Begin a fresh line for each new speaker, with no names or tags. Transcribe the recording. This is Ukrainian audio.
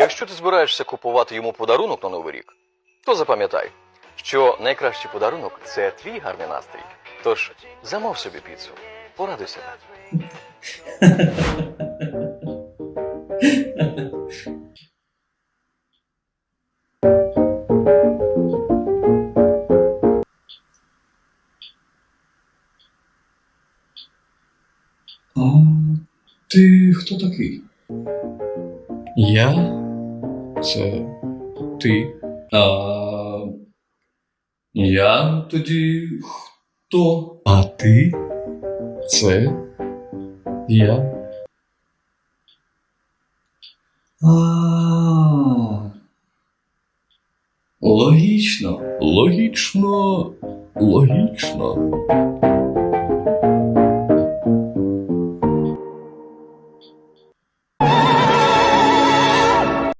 Якщо ти збираєшся купувати йому подарунок на Новий рік, то запам'ятай, що найкращий подарунок це твій гарний настрій. Тож замов собі піцу, порадуй себе.
А ти хто такий?
Я? Це ти.
А я тоді хто?
А ти? Це я.
А. Логічно.
Логічно, логічно.